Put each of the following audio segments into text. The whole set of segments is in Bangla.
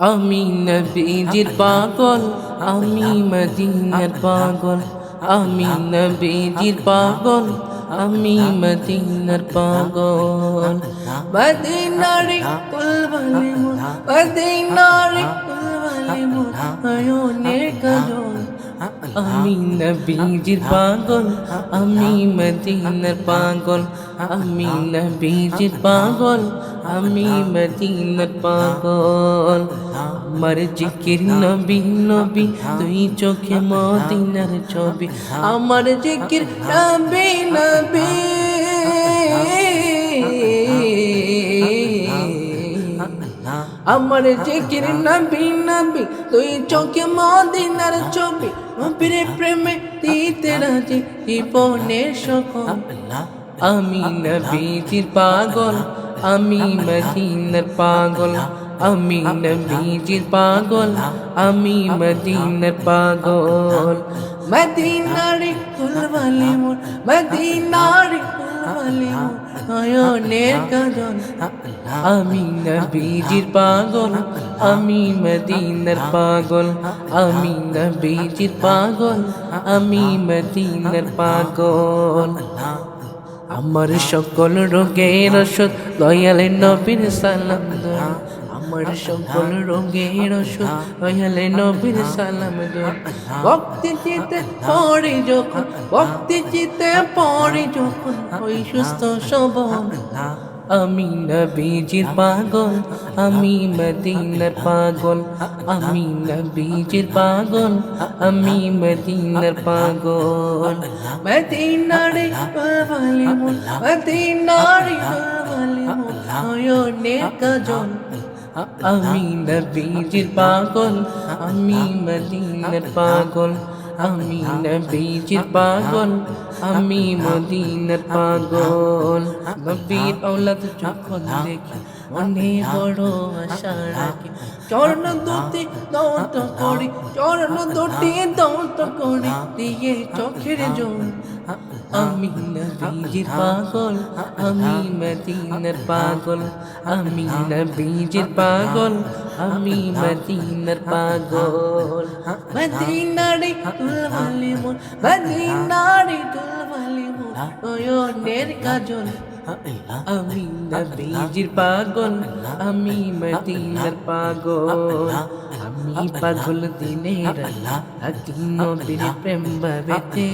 আমি নবীজির পাগল, আমি মদিনার পাগল। আমি নবীজির পাগল, আমি মদিনার পাগল। মদিনারে কুলবলে মদিনারে কুলবলে আয়নের কাজল আমি নবীজির পাগল, আমি মদিনার পাগল। আমি নবীজির পাগল, আমি মদিনার পাগল। আমার জিকির নবী নবী, তুই চোখে মদিনার ছবি। আমার জিকির নবী নবী। আমার জিকির নবী নবী, তুই চোখে মদিনার ছবি। নবীর প্রেমে দিতে রাজি জীবনের সকল। আমি নবীজির পাগল, আমি মদিনার পাগল, আমি নবীজির পাগল, আমি মদিনার পাগল। মদিনারে কুলবালে মোর, মদিনারে কুলবালে মোর কাজল। আমি নবীজির পাগল, আমি মদিনার পাগল, আমি নবীজির পাগল, আমি মদিনার পাগল। আমার সকল রোগের ওষুধ দয়ালে নবীর সালাম আমার সকল রোগের ওষুধ দয়ালে নবীর সালাম ভক্তি চিতে পড়ে যখন ভক্তি চিতে পড়ে যখন ওই সুস্থ সবল আমি নবীজির পাগল, আমি মদিনার পাগল, আমি নবীজির পাগল, আমি মদিনার পাগল। মদিনারে পাগলে মদিনারে পাগলে নয়নের কাজল। আমি নবীজির পাগল, আমি মদিনার পাগল। আমি নবীজির পাগল, আমি মদিনার পাগল। নবীর ঔলাদ যখন দেখি মনে বড় আশা রাখি, চরণ দুটি দন্ত করি, চরণ দুটি দন্ত করি, দিয়ে চোখের জল আমি নবীজির পাগল, আমি মদিনার পাগল, আমি নবীজির পাগল, আমি মদিনার পাগল। মদিনারে তুলবালে মোর মদিনারে তুলবালে মোর নয়নের কাজল, আমি নবীজির পাগল, আমি মদিনার পাগল। আমি পাগল দিনের থাকি নবীর প্রেম ভাবেতে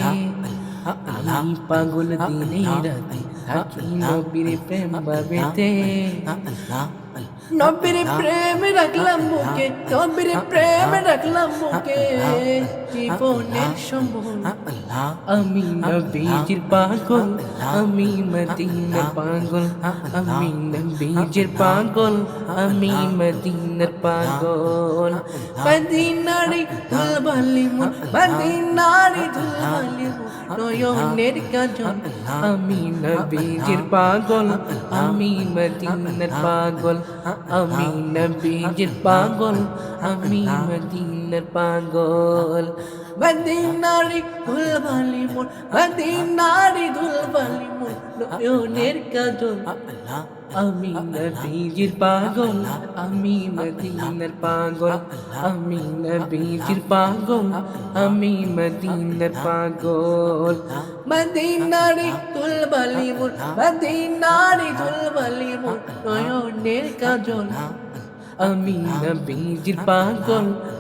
আমি পাগল দিনের থাকি নবীর প্রেম ভাবেতে নবীর প্রেম রাখলাম বুকে নবীর প্রেম রাখলাম বুকে জীবনের সম্বল আমি নবীজির পাগল আমি মদিনার পাগল আমি নবীজির পাগল আমি মদিনার পাগল। মদিনারে ধুলবালি মোর মদিনারে ধুলবালি মোর নয়নের কাজল আমি নবীজির পাগল আমি মদিনার পাগল আমি নবীজির পাগল আমি মদিনার পাগল। মদিনারে ধুলবালি মোর মদিনারে ধুলবালি মোর, নয়নের কাজল। আমি নবীজির পাগল, আমি মদিনার পাগল, আমি নবীজির পাগল, আমি মদিনার পাগল। মদিনারে তুলবালি মোর মদিনারে তুলবালি মোর, নয়নের কাজল। আমি নবীজির পাগল